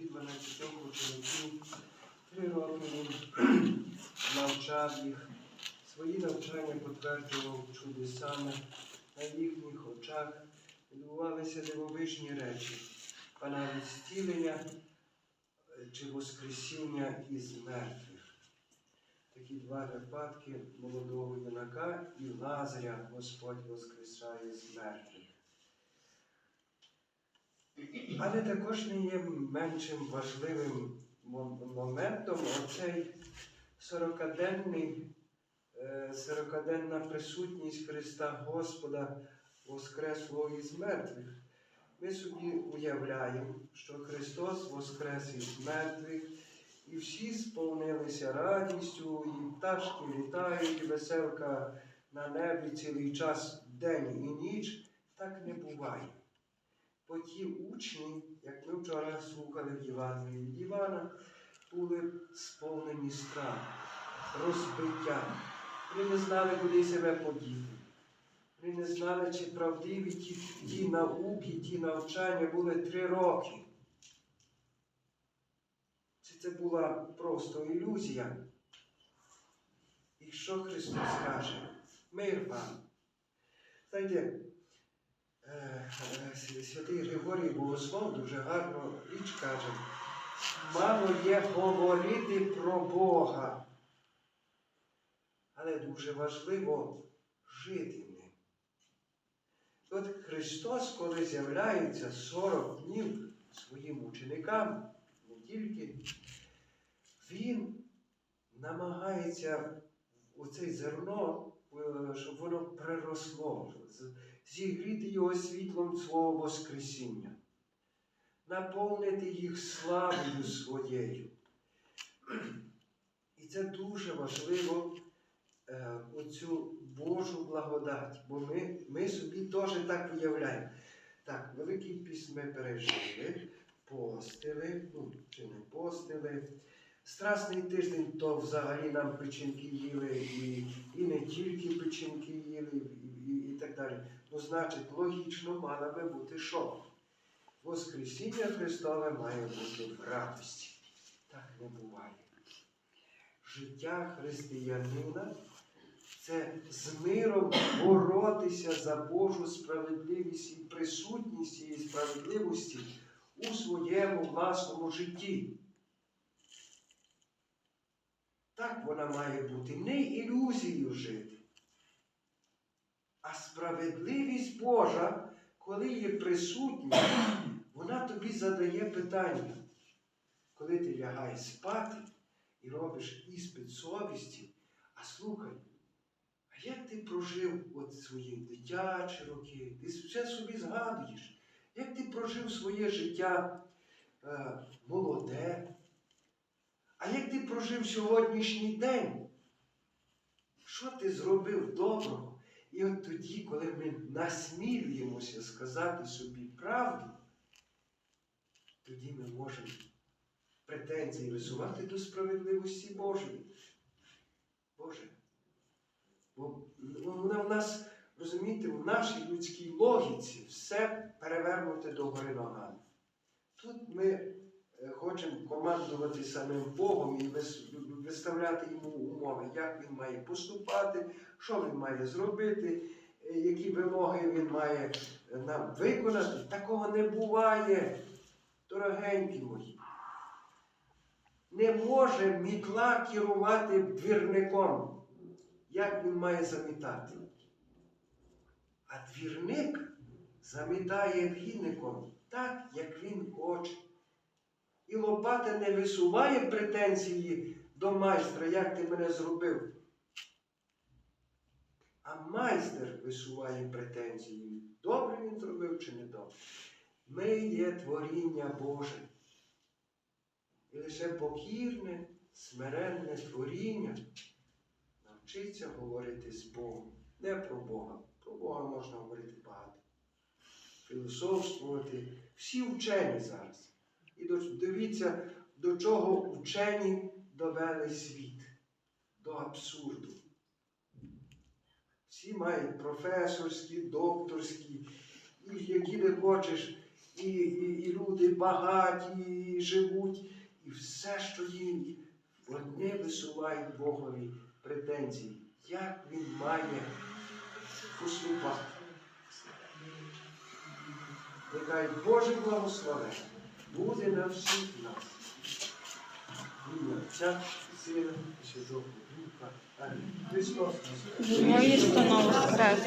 собі 12 учеників. Три роки він навчав їх. Свої навчання потверджував чудесами. На їхніх очах відбувалися дивовижні речі, а навіть зцілення е, чи воскресіння із мертвих. Такі два випадки молодого юнака і Лазаря Господь воскресає з мертвих. Але також не є меншим важливим моментом оцей 40-денний, е, 40-денна присутність Христа Господа Воскреслого із мертвих. Ми собі уявляємо, що Христос воскрес із мертвих, і всі сповнилися радістю, і пташки літають, і веселка на небі цілий час день і ніч. Так не буває. Бо ті учні, як ми вчора слухали в Євангелії Івана, були сповнені страху, розбиття. Вони не знали, куди себе подіти. Вони не знали, чи правдиві ті, ті науки, ті навчання були три роки. Чи це була просто ілюзія? І що Христос каже? Мир вам. Знаєте, святий Григорій Богослов дуже гарно річ каже, мало є говорити про Бога, але дуже важливо жити ним. От Христос, коли з'являється 40 днів своїм ученикам, не тільки, Він намагається оце зерно, е, щоб воно приросло, зігріти його світлом свого Воскресіння, наповнити їх славою своєю. І це дуже важливо е, оцю Божу благодать, бо ми, ми собі теж так уявляємо. Так, Великий піст ми пережили, постили, ну, чи не постили. Страсний тиждень то взагалі нам печінки їли, тільки печінки їли, і, і, і так далі. Ну, значить, логічно мала би бути що? Воскресіння Христове має бути в радості. Так не буває. Життя християнина це з миром боротися за Божу справедливість і присутність цієї справедливості у своєму власному житті. Так вона має бути не ілюзією справедливість Божа, коли є присутня, вона тобі задає питання. Коли ти лягаєш спати і робиш іспит совісті, а слухай, а як ти прожив от свої дитячі роки? Ти все собі згадуєш. Як ти прожив своє життя е, молоде? А як ти прожив сьогоднішній день? Що ти зробив доброго? І от тоді, коли ми насмілюємося сказати собі правду, тоді ми можемо претензії висувати до справедливості Божої. Боже. Бо вона в нас, розумієте, в нашій людській логіці все перевернуте до гори ногами. Тут ми хочемо командувати самим Богом і виставляти йому умови, як він має поступати, що він має зробити, е, які вимоги він має е, нам виконати. Такого не буває, дорогенькі мої. Не може мітла керувати двірником, як він має замітати. А двірник замітає віником так, як він хоче. І лопата не висуває претензії до майстра, як ти мене зробив. А майстер висуває претензії, добре він зробив чи не добре. Ми є творіння Боже. І лише покірне, смиренне творіння навчиться говорити з Богом. Не про Бога. Про Бога можна говорити багато. Філософствувати. Всі вчені зараз. Дивіться, до чого вчені довели світ. До абсурду. Всі мають професорські, докторські, і які не хочеш, і, і, і люди багаті і живуть, і все, що їм, вони висувають Богові претензії, як він має поступати. Нехай Боже благословення буде на всіх нас. В ім'я Отця, Сина і Святого Духа. Амінь. Христос. воскрес! Воістину воскрес.